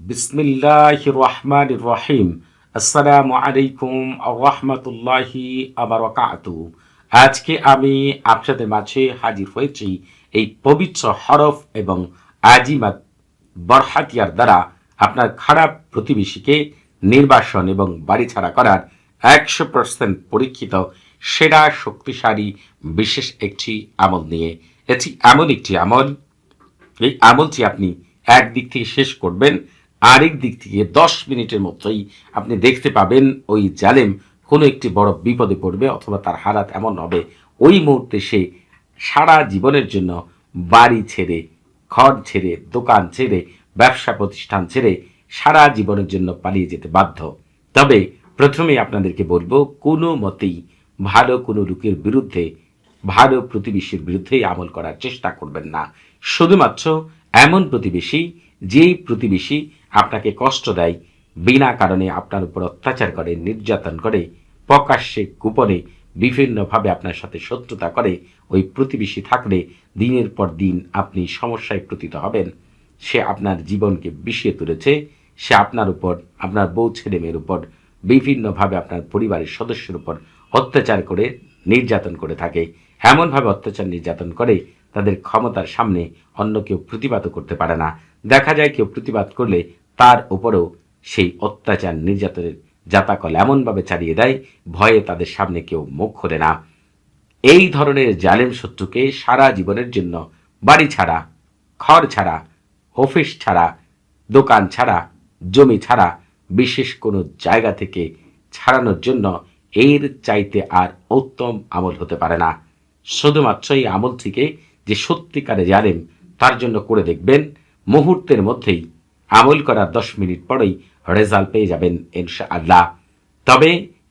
বিসমিল্লাহ রহমান রহিম। আসসালামু আলাইকুম রহমতুল্লাহি আবরকাতু আজকে আমি আপনাদের মাঝে হাজির হয়েছি এই পবিত্র হরফ এবং আজিমাত বরহাতিয়ার দ্বারা আপনার খারাপ প্রতিবেশীকে নির্বাসন এবং বাড়ি ছাড়া করার একশো পার্সেন্ট পরীক্ষিত, সেরা, শক্তিশালী, বিশেষ একটি আমল নিয়ে। এটি এমন একটি আমল, এই আমলটি আপনি একদিক থেকে শেষ করবেন। আরেক দিক থেকে দশ মিনিটের মধ্যেই আপনি দেখতে পাবেন ওই জালেম কোনো একটি বড় বিপদে পড়বে অথবা তার হারাত এমন হবে। ওই মুহূর্তে সে সারা জীবনের জন্য বাড়ি ছেড়ে, ঘর ছেড়ে, দোকান ছেড়ে, ব্যবসা প্রতিষ্ঠান ছেড়ে সারা জীবনের জন্য পালিয়ে যেতে বাধ্য। তবে প্রথমে আপনাদেরকে বলব, কোনো মতেই ভালো কোনো লোকের বিরুদ্ধে, ভালো প্রতিবেশীর বিরুদ্ধে আমল করার চেষ্টা করবেন না। শুধুমাত্র এমন প্রতিবেশী, যেই প্রতিবেশী আপনাকে কষ্ট দেয়, বিনা কারণে আপনার উপর অত্যাচার করে, নির্যাতন করে, প্রকাশ্যে গোপনে, বিভিন্নভাবে আপনার সাথে শত্রুতা করে, ওই প্রতিবেশী থাকলে দিনের পর দিন আপনি সমস্যায় প্রতীত হবেন। সে আপনার জীবনকে বিষিয়ে তুলেছে, সে আপনার উপর, আপনার বউ ছেলে মেয়ের উপর, বিভিন্নভাবে আপনার পরিবারের সদস্যের উপর অত্যাচার করে, নির্যাতন করে থাকে। এমনভাবে অত্যাচার, নির্যাতন করে, তাদের ক্ষমতার সামনে অন্য কেউ প্রতিবাদও করতে পারে না। দেখা যায় কেউ প্রতিবাদ করলে তার উপরেও সেই অত্যাচার নির্যাতনের জাতাকল এমনভাবে চালিয়ে দেয়, ভয়ে তাদের সামনে কেউ মুখ খোলে না। এই ধরনের জালেম শত্রুকে সারা জীবনের জন্য বাড়ি ছাড়া, ঘর ছাড়া, অফিস ছাড়া, দোকান ছাড়া, জমি ছাড়া, বিশেষ কোনো জায়গা থেকে ছাড়ানোর জন্য এর চাইতে আর উত্তম আমল হতে পারে না। শুধুমাত্র এই আমল থেকে যে সত্যিকারে জালেম তার জন্য করে দেখবেন, মুহূর্তের মধ্যেই আমল করার দশ মিনিট পরেই রেজাল্ট পেয়ে যাবেন ইনশা আল্লাহ তবে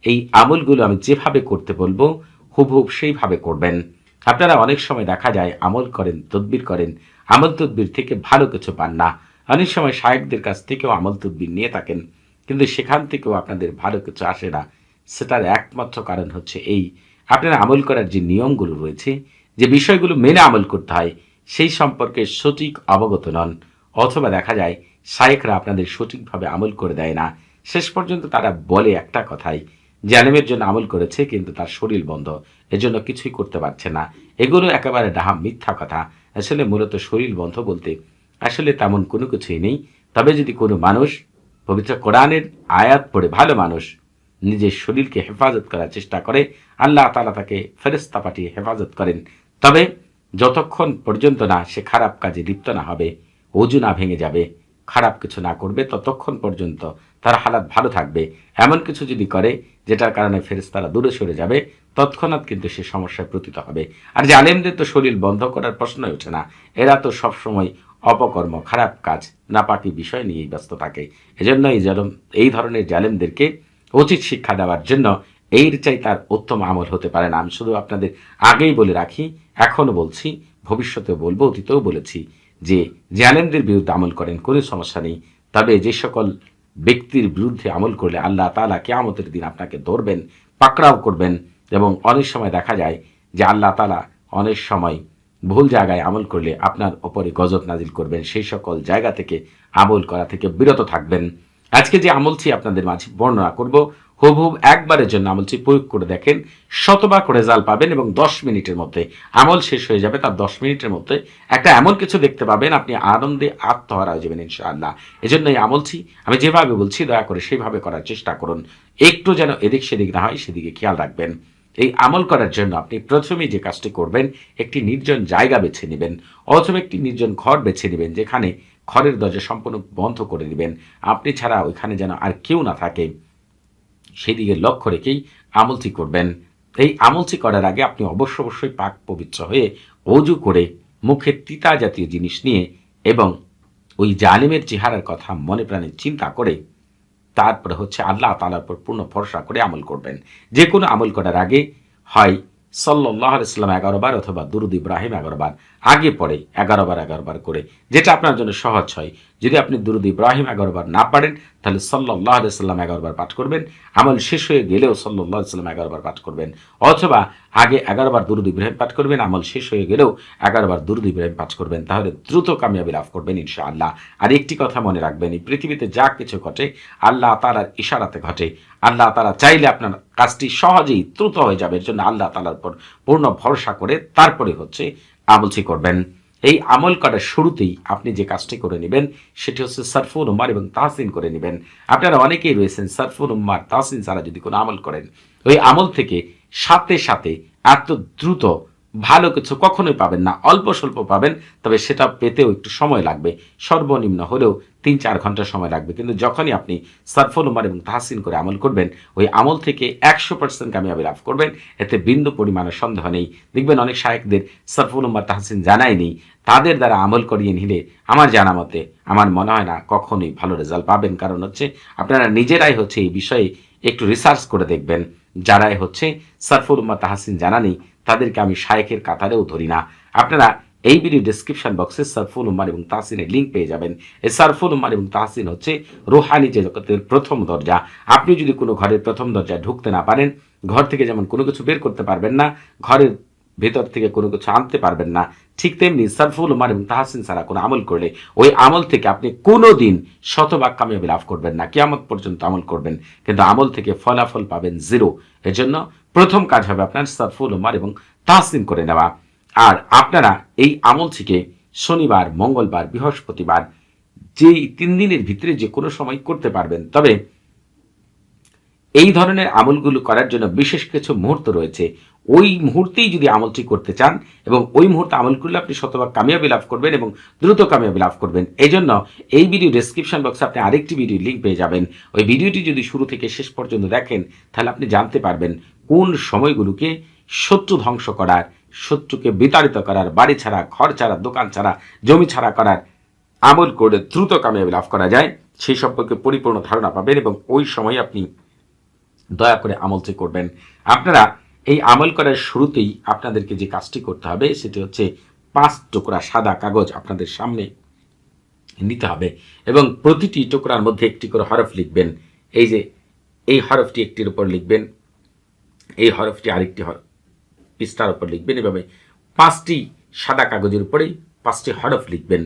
এই আমলগুলো আমি যেভাবে করতে বলব, হুবহুব সেইভাবে করবেন। আপনারা অনেক সময় দেখা যায় আমল করেন, তদবির করেন, আমল তদবির থেকে ভালো কিছু পান না। অনেক সময় সাহেবদের কাছ থেকেও আমল তদবির নিয়ে থাকেন, কিন্তু সেখান থেকেও আপনাদের ভালো কিছু আসে না। সেটার একমাত্র কারণ হচ্ছে এই। আপনারা আমল করার যে নিয়মগুলো রয়েছে, যে বিষয়গুলো মেনে আমল করতে হয়, সেই সম্পর্কে সঠিক অবগত নন। অথবা দেখা যায় শায়েকরা আপনাদের সঠিকভাবে আমল করে দেয় না। শেষ পর্যন্ত তারা বলে একটা কথাই, জালেমের জন্য আমল করেছে কিন্তু তার শরীর বন্ধ, এজন্য কিছুই করতে পারছে না। এগুলো একেবারে ডাহা মিথ্যা কথা। আসলে মূলত শরীর বন্ধ বলতে আসলে তেমন কোনো কিছুই নেই। তবে যদি কোনো মানুষ পবিত্র কোরআনের আয়াত পড়ে ভালো মানুষ, নিজের শরীরকে হেফাজত করার চেষ্টা করে, আল্লাহ তালা তাকে ফেরেস্তা পাঠিয়ে হেফাজত করেন। তবে যতক্ষণ পর্যন্ত না সে খারাপ কাজে লিপ্ত না হবে, অজু না ভেঙে যাবে খারাপ কিছু না করবে, ততক্ষণ পর্যন্ত তার হালাত ভালো থাকবে। এমন কিছু যদি করে, যেটার কারণে ফেরেস্তারা দূরে সরে যাবে, তৎক্ষণাৎ কিন্তু সে সমস্যায় প্রতীত হবে। আর যে আলেমদের তো শরীর বন্ধ করার প্রশ্নই ওঠে না। এরা তো সবসময় অপকর্ম, খারাপ কাজ, নাপাকি বিষয় নিয়েই ব্যস্ত থাকে। এজন্য এই জালম এই ধরনের জালেমদেরকে উচিত শিক্ষা দেওয়ার জন্য এর চাই তার উত্তম আমল হতে পারে না। আমি শুধু আপনাদের আগেই বলে রাখি, এখনও বলছি, ভবিষ্যতেও বলব, অতীতেও বলেছি। যে জালেমদের বিরুদ্ধে আমল করেন, কোনো সমস্যা নেই। তবে যে সকল ব্যক্তির বিরুদ্ধে আমল করলে আল্লাহ তালা কেয়ামতের দিন আপনাকে ধরবেন, পাকড়াও করবেন এবং অনেক সময় দেখা যায় যে আল্লাহ তালা অনেক সময় ভুল জায়গায় আমল করলে আপনার ওপরে গজব নাজিল করবেন। সেই সকল জায়গা থেকে আমল করা থেকে বিরত থাকবেন। আজকে যে আমলটি আপনাদের মাঝে বর্ণনা করব হুবহুব একবারের জন্য আমলটি প্রয়োগ করে দেখেন। শতভাগ রেজাল্ট পাবেন এবং দশ মিনিটের মধ্যে আমল শেষ হয়ে যাবে। তার দশ মিনিটের মধ্যে একটা এমন কিছু দেখতে পাবেন, আপনি আনন্দে আত্মহারা হয়ে যাবেন ইনশাআল্লাহ। এজন্য এই আমলটি আমি যেভাবে বলছি, দয়া করে সেইভাবে করার চেষ্টা করুন। একটু যেন এদিক সেদিক না হয়, সেদিকে খেয়াল রাখবেন। এই আমল করার জন্য আপনি প্রথমেই যে কাজটি করবেন, একটি নির্জন জায়গা বেছে নেবেন, অথবা একটি নির্জন ঘর বেছে নেবেন, যেখানে ঘরের দরজা সম্পূর্ণ বন্ধ করে দিবেন। আপনি ছাড়া ওইখানে যেন আর কেউ না থাকে। সেদিকে লক্ষ্য রেখেই আমলটি করবেন। এই আমলটি করার আগে আপনি অবশ্য অবশ্যই পাক পবিত্র হয়ে অজু করে মুখে তিতা জাতীয় জিনিস নিয়ে এবং ওই জালিমের চেহারার কথা মনে প্রাণে চিন্তা করে তারপরে হচ্ছে আল্লাহ তালার উপর পূর্ণ ভরসা করে আমল করবেন। যে কোনো আমল করার আগে হয় সাল্লাহ ইসলাম এগারো বার অথবা দুরুদ ইব্রাহিম এগারো বার। আগে পড়ে এগারো বার এগারো বার করে, যেটা আপনার জন্য সহজ হয়। যদি আপনি দুরুদ ইব্রাহিম এগারো বার না পারেন, তাহলে সাল্লাহ সাল্লাম এগারো বার পাঠ করবেন। আমল শেষ হয়ে গেলেও সাল্লাহ সাল্লাম এগারো বার পাঠ করবেন। অথবা আগে এগারো বার দুরুদ ইব্রাহিম পাঠ করবেন, আমল শেষ হয়ে গেলেও এগারো বার দুরুদ ইব্রাহিম পাঠ করবেন, তাহলে দ্রুত কামিয়াবি লাভ করবেন ইনশাআল্লাহ। আর একটি কথা মনে রাখবেন, এই পৃথিবীতে যা কিছু ঘটে, আল্লাহ তালার ইশারাতে ঘটে। আল্লাহ তালা চাইলে আপনার কাজটি সহজেই দ্রুত হয়ে যাবে, এর জন্য আল্লাহ তালার উপর পূর্ণ ভরসা করে, তারপরে হচ্ছে আমলটি করবেন। এই আমল করার শুরুতেই আপনি যে কাজটি করে নেবেন, সেটি হচ্ছে সারফুল উম্মার এবং তাহসিন করে নেবেন। আপনারা অনেকেই রয়েছেন সারফুল উম্মার তাহসিন ছাড়া যদি কোনো আমল করেন, ওই আমল থেকে সাথে সাথে এত দ্রুত ভালো কিছু কখনোই পাবেন না, অল্প স্বল্প পাবেন, তবে সেটা পেতেও একটু সময় লাগবে। সর্বনিম্ন হলেও তিন চার ঘণ্টা সময় লাগবে। কিন্তু যখনই আপনি সারফল উমার এবং তাহসিন করে আমল করবেন, ওই আমল থেকে একশো পার্সেন্ট কামিয়াবি লাভ করবেন। এতে বিন্দু পরিমাণের সন্দেহ নেই। দেখবেন অনেক শায়েকদের সারফুল উমার তাহসিন জানায়নি। তাদের দ্বারা আমল করিয়ে নিলে আমার জানা মতে আমার মনে হয় না কখনোই ভালো রেজাল্ট পাবেন। কারণ হচ্ছে আপনারা নিজেরাই হচ্ছে এই বিষয়ে একটু রিসার্চ করে দেখবেন। যারাই হচ্ছে সারফুল উম্মা তাহাসিন জানানি তাদেরকে আমি শায়েখের কাতারেও ধরি না। আপনারা এই ভিডিও ডিসক্রিপশন বক্সে সারফুল উম্মার এবং তাহসিনের লিঙ্ক পেয়ে যাবেন। এই সারফুল উম্মার এবং তাহসিন হচ্ছে রোহানি যে জগতের প্রথম দরজা। আপনি যদি কোনো ঘরের প্রথম দরজায় ঢুকতে না পারেন, ঘর থেকে যেমন কোনো কিছু বের করতে পারবেন না, ঘরের ভেতর থেকে কোনো কিছু আনতে পারবেন না। ঠিক তেমনি সারফুল উমার তাহাসিন ছাড়া কোনো আমল করলে ওই আমল থেকে আপনি কোনো দিন শতভাগ কামিয়াবি লাভ করবেন না। কিয়ামত পর্যন্ত আমল করবেন, কিন্তু আমল থেকে ফলাফল পাবেন জিরো। এজন্য প্রথম কাজ হবে আপনার সারফুল উমার এবং তাহসিন করে নেওয়া। আর আপনারা এই আমল থেকে শনিবার, মঙ্গলবার, বৃহস্পতিবার যেই তিন দিনের ভিতরে যে কোনো সময় করতে পারবেন। তবে এই ধরনের আমলগুলো করার জন্য বিশেষ কিছু মুহূর্ত রয়েছে। ওই মুহূর্তেই যদি আমলটি করতে চান এবং ওই মুহূর্তে আমল করলে আপনি শতভাগ কামিয়াবি লাভ করবেন এবং দ্রুত কামিয়াবি লাভ করবেন। এই জন্য এই ভিডিও ডেসক্রিপশন বক্সে আপনি আরেকটি ভিডিও লিঙ্ক পেয়ে যাবেন। ওই ভিডিওটি যদি শুরু থেকে শেষ পর্যন্ত দেখেন, তাহলে আপনি জানতে পারবেন কোন সময়গুলোকে শত্রু ধ্বংস করার, শত্রুকে বিতাড়িত করার, বাড়ি ছাড়া, ঘর ছাড়া, দোকান ছাড়া, জমি ছাড়া করার আমল করে দ্রুত কামিয়াবি লাভ করা যায়। সেই সম্পর্কে পরিপূর্ণ ধারণা পাবেন এবং ওই সময় আপনি দয়া করে আমলটি করবেন। আপনারা এই আমল করার শুরুতেই আপনাদেরকে যে কাজটি করতে হবে, সেটি হচ্ছে পাঁচ টুকরা সাদা কাগজ আপনাদের সামনে নিতে হবে এবং প্রতিটি টুকরার মধ্যে একটি করে হরফ লিখবেন। এই যে, এই হরফটি একটির উপর লিখবেন, এই হরফটি আরেকটি হরফ পৃষ্ঠার উপর লিখবেন, এভাবে পাঁচটি সাদা কাগজের উপরেই পাঁচটি হরফ লিখবেন।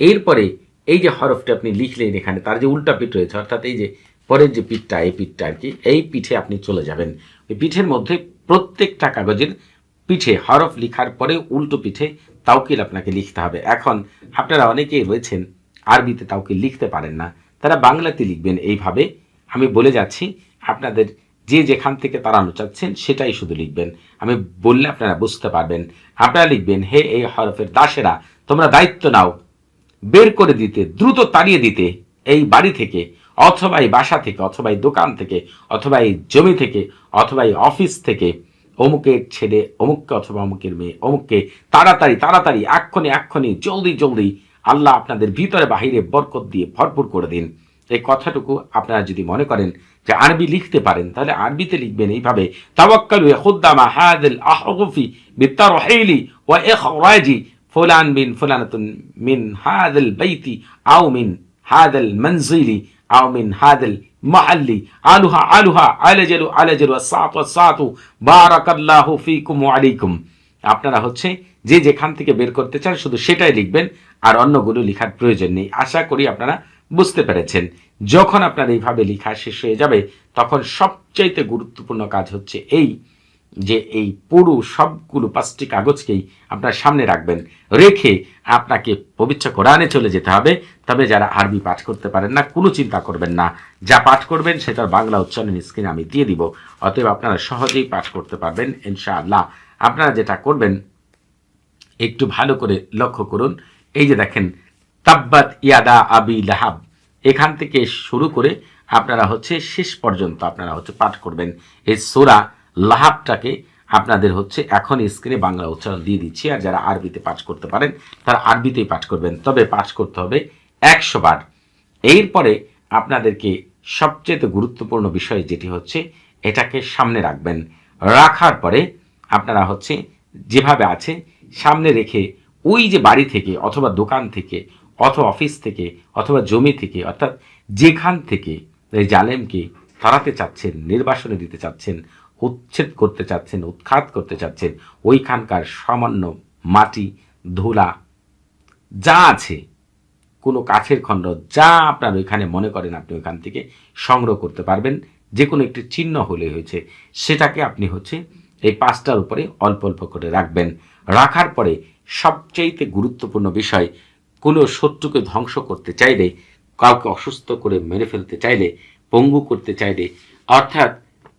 এরপরে এই যে হরফটি আপনি লিখলেন এখানে, তার যে উল্টা পিঠ রয়েছে, অর্থাৎ এই যে পরের যে পিঠটা, এই পিঠটা আর কি, এই পিঠে আপনি চলে যাবেন। ওই পিঠের মধ্যে প্রত্যেকটা কাগজের পিঠে হরফ লিখার পরে উল্টো পিঠে তাওকিল আপনাকে লিখতে হবে। এখন আপনারা অনেকেই রয়েছেন, আরবিতে তাওকিল লিখতে পারেন না, তারা বাংলাতে লিখবেন। এইভাবে আমি বলে যাচ্ছি, আপনাদের যে যেখান থেকে তাড়ানো চাচ্ছেন সেটাই শুধু লিখবেন। আমি বললে আপনারা বুঝতে পারবেন। আপনারা লিখবেন, হে, এই হরফের দাসেরা, তোমরা দায়িত্ব নাও। বের করে দিতে, দ্রুত তাড়িয়ে দিতে। এই বাড়ি থেকে অথবা এই বাসা থেকে, অথবা এই দোকান থেকে, অথবা এই জমি থেকে, অথবা এই অফিস থেকে অমুকের ছেলে, অমুককে অথবা অমুকের মেয়ে, অমুককে তাড়াতাড়ি তাড়াতাড়ি এক্ষণে এক্ষণে জলদি জলদি আল্লাহ আপনাদের ভিতরে বাহিরে বরকত দিয়ে ভরপুর করে দিন। এই কথাটুকু আপনারা যদি মনে করেন যে আরবি লিখতে পারেন, তাহলে আরবিতে লিখবেন এইভাবে ফুলান বিন ফুলানাতুন মিন হাদিল বাইতি আও মিন হাদিল মনজিলি আও মিন হাদিল মাহাল্লি আলুহা আলুহা আলাজালু আলাজালু সাতু সাতু বারাকাল্লাহু ফিকুম ওয়া আলাইকুম। আপনারা হচ্ছে যে যেখান থেকে বের করতে চান শুধু সেটাই লিখবেন, আর অন্যগুলো লেখার প্রয়োজন নেই। আশা করি আপনারা বুঝতে পেরেছেন। যখন আপনার এইভাবে লেখা শেষ হয়ে যাবে, তখন সবচাইতে গুরুত্বপূর্ণ কাজ হচ্ছে এই যে এই পুরো সবগুলো পাঁচটি কাগজকেই আপনার সামনে রাখবেন। রেখে আপনাকে পবিত্র কোরআনে চলে যেতে হবে। তবে যারা আরবি পাঠ করতে পারেন না, কোনো চিন্তা করবেন না। যা পাঠ করবেন, সেটার বাংলা উচ্চারণ স্ক্রিনে আমি দিয়ে দিব। অতএব আপনারা সহজেই পাঠ করতে পারবেন, ইনশাআল্লাহ। আপনারা যেটা করবেন, একটু ভালো করে লক্ষ্য করুন। এই যে দেখেন, তাব্বাত ইয়াদা আবি লাহাব। এখান থেকে শুরু করে আপনারা হচ্ছে শেষ পর্যন্ত আপনারা হচ্ছে পাঠ করবেন। এই সোরা লাহাবটাকে আপনাদের হচ্ছে এখন স্ক্রিনে বাংলা উচ্চারণ দিয়ে দিচ্ছি। আর যারা আরবিতে পাঠ করতে পারেন, তারা আরবিতেই পাঠ করবেন। তবে পাঠ করতে হবে একশো বার। এরপরে আপনাদেরকে সবচেয়ে গুরুত্বপূর্ণ বিষয় যেটি হচ্ছে, এটাকে সামনে রাখবেন। রাখার পরে আপনারা হচ্ছে যেভাবে আছে, সামনে রেখে ওই যে বাড়ি থেকে অথবা দোকান থেকে অথবা অফিস থেকে অথবা জমি থেকে, অর্থাৎ যেখান থেকে জালেমকে তাড়াতে চাচ্ছেন, নির্বাসনে দিতে চাচ্ছেন উচ্ছেদ করতে চাচ্ছেন, উৎখাত করতে চাচ্ছেন, ওইখানকার সামান্য মাটি, ধুলা, যা আছে, কোনো কাছের খণ্ড, যা আপনার ওইখানে মনে করেন আপনি ওইখান থেকে সংগ্রহ করতে পারবেন যে কোনো একটি চিহ্ন হলে হয়েছে, সেটাকে আপনি হচ্ছে এই পাঁচটার উপরে অল্প অল্প করে রাখবেন। রাখার পরে সবচাইতে গুরুত্বপূর্ণ বিষয়, কোনো শত্রুকে ধ্বংস করতে চাইলে, কাউকে অসুস্থ করে মেরে ফেলতে চাইলে, পঙ্গু করতে চাইলে, অর্থাৎ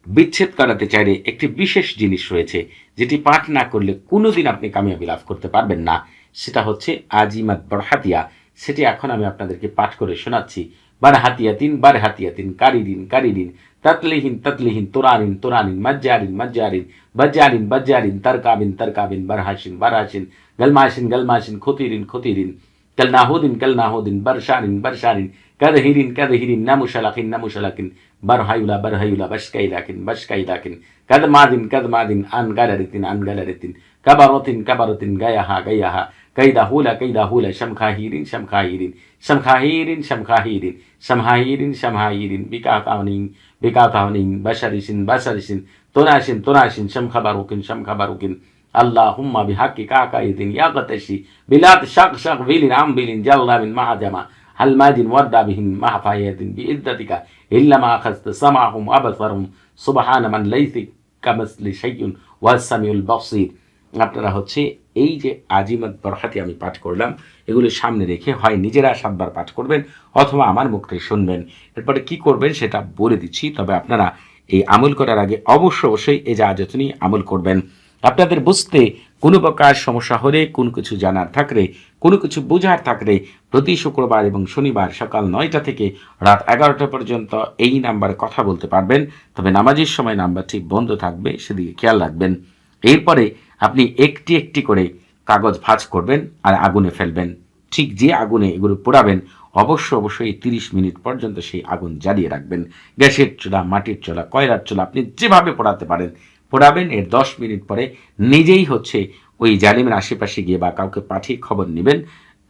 বিচ্ছেদ করাতে চাইলে একটি বিশেষ জিনিস রয়েছে, যেটি পাঠ না করলে কোনোদিন আপনি কামিয়াবি লাভ করতে পারবেন না। সেটা হচ্ছে আজিমাত বরহাতিয়া। সেটি এখন আমি আপনাদেরকে পাঠ করে শোনাচ্ছি। বার হাতিয়া তিন বার হাতিয়া তিন কারি দিন কারি দিন তাতলিহীন তাতলিহীন, তোরানিন তোরানিন, মজ্জারিন মজ্জারিন, বজ্জারিন বজ্জারিন, তরকাবিন তরকাবিন, বারহাসিন বারহাসিন, গলমাসিন গলমাসিন, খতিরিন খতিরিন কল নাহুদিন কল নাহুদিন কদ হিরিন কদ হিরিন নামুশালাকিন নামুশালাকিন بر هايولا برهيولا برهيولا بشكي لكن بشكي لكن كذا مادن كذا مادن أن غلرتن أن غلرتن. كبرتن كبرتن جايها جايها كيدا هولا كيدا هولا شمخاهيرين شمخاهيرين شمخاهيرين شمخاهيرين شمخاهيرين شمخاهيرين بكا تاونين بكا كاونين بشرشين بشرشين تناشين تناشين شمخبروكين شمخبروكين اللهم بحق كاكا يدين يغتشي بلاد شق شق بيلين عم بيلين جل من معجمه হালমাদিন ওয়াদ্দাবিহীন মাহাফায়াদিন বি بإذتك. إلا ما أخذت سمعهم আবাসারুম سبحان من লাইসি كمثل شيء والسميع البصير. আপনারা হচ্ছে এই যে আজিমত বরহাতি আমি পাঠ করলাম, এগুলি সামনে রেখে হয় নিজেরা সাতবার পাঠ করবেন অথবা আমার মুখ থেকে শুনবেন। এরপরে কি করবেন সেটা বলে দিচ্ছি, তবে আপনারা এই আমল করার আগে অবশ্য অবশ্যই এই যে আজ আমল করবেন। আপনাদের বুঝতে কোনো প্রকার সমস্যা হলে, কোনো কিছু জানার থাকলে, কোনো কিছু বোঝার থাকলে প্রতি শুক্রবার এবং শনিবার সকাল নয়টা থেকে রাত এগারোটা পর্যন্ত এই নাম্বারে কথা বলতে পারবেন। তবে নামাজের সময় নাম্বারটি বন্ধ থাকবে, সেদিকে খেয়াল রাখবেন। এরপরে আপনি একটি একটি করে কাগজ ভাঁজ করবেন আর আগুনে ফেলবেন। ঠিক যে আগুনে এগুলো পোড়াবেন, অবশ্য অবশ্যই তিরিশ মিনিট পর্যন্ত সেই আগুন জ্বালিয়ে রাখবেন। গ্যাসের চুলা, মাটির চুলা, কয়লার চুলা আপনি যেভাবে পোড়াতে পারেন পোড়াবেন এর দশ মিনিট পরে নিজেই হচ্ছে ওই জালিমের আশেপাশে গিয়ে বা কাউকে পাঠিয়ে খবর নেবেন।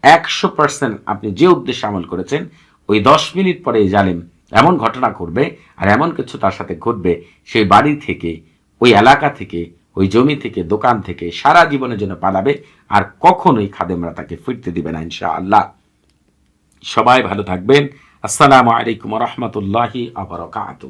একশো পার্সেন্ট আপনি যে উদ্দেশ্যে আমল করেছেন, ওই দশ মিনিট পরে এই জালিম এমন ঘটনা করবে আর এমন কিছু তার সাথে ঘটবে, সেই বাড়ি থেকে, ওই এলাকা থেকে, ওই জমি থেকে, দোকান থেকে, সারা জীবনের জন্য পালাবে আর কখনোই খাদেমরা তাকে ফিরতে দিবে না ইনশা আল্লাহ সবাই ভালো থাকবেন। আসসালামু আলাইকুম রহমতুল্লাহি আবরকাত